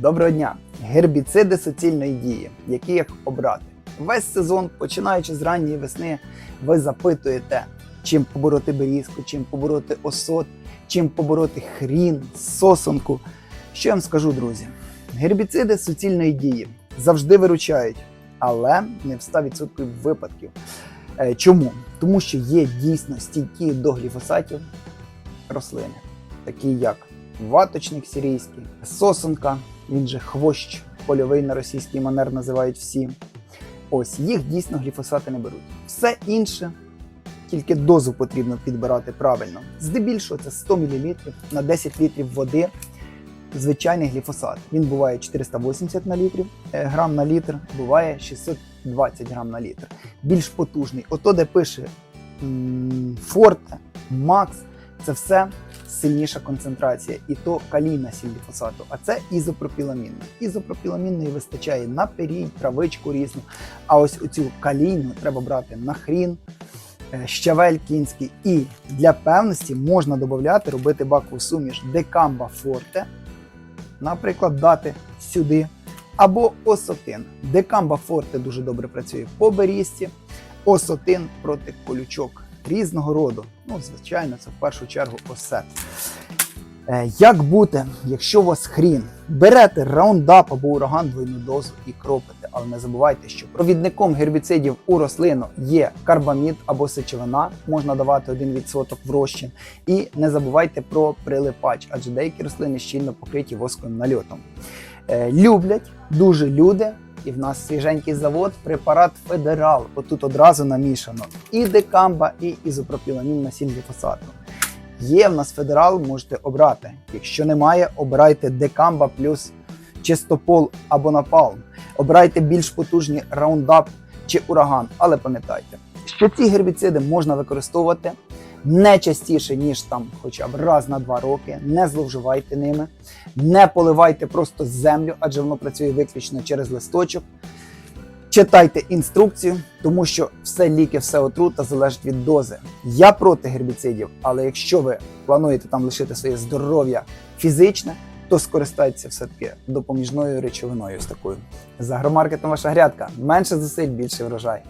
Доброго дня! Гербіциди суцільної дії, які як обрати. Весь сезон, починаючи з ранньої весни, ви запитуєте, чим побороти берізку, чим побороти осот, чим побороти хрін, сосонку. Що я вам скажу, друзі? Гербіциди суцільної дії завжди виручають, але не в 100% випадків. Е, Чому? Тому що є дійсно стійкі до гліфосатів рослини, такі як ваточник сирійський, сосонка, він же хвощ польовий на російський манер називають всі. Ось їх дійсно гліфосати не беруть. Все інше, тільки дозу потрібно підбирати правильно. Здебільшого це 100 мл на 10 літрів води. Звичайний гліфосат. Він буває 480 на літрів, е, грам на літр, буває 620 грам на літр. Більш потужний. Ото, де пише Форте, Макс, це все сильніша концентрація, і то калійна сіль гліфосату, а це ізопропіламінна. Ізопропіламінної вистачає на перій, травичку різну. А ось оцю калійну треба брати на хрін, е, щавель кінський. І для певності можна додати, робити бакову суміш декамба форте, наприклад, дати сюди. Або осотин. Декамба форте дуже добре працює по берізці, осотин проти колючок різного роду. Ну, звичайно, це в першу чергу осет. Е, Як бути, якщо у вас хрін? Берете раундап або ураган двойну дозу і кропите, але не забувайте, що провідником гербіцидів у рослину є карбамід або сечовина, можна давати 1% в розчин. І не забувайте про прилипач, адже деякі рослини щільно покриті восковим нальотом. Е, Люблять дуже люди, і в нас свіженький завод, препарат Федерал. Отут одразу намішано і декамба, і ізопропіламінна сіль гліфосату. Є в нас федерал, можете обрати. Якщо немає, обирайте декамба плюс чистопол або напалм. Обирайте більш потужні раундап чи ураган. Але пам'ятайте, що ці гербіциди можна використовувати не частіше, ніж там хоча б раз на два роки. Не зловживайте ними, не поливайте просто землю, адже воно працює виключно через листочок. Читайте інструкцію, тому що все ліки, все отрута залежить від дози. Я проти гербіцидів, але якщо ви плануєте там лишити своє здоров'я фізичне, то скористайтеся все-таки допоміжною речовиною з такою. За агромаркетом ваша грядка. Менше зусиль, більше врожай.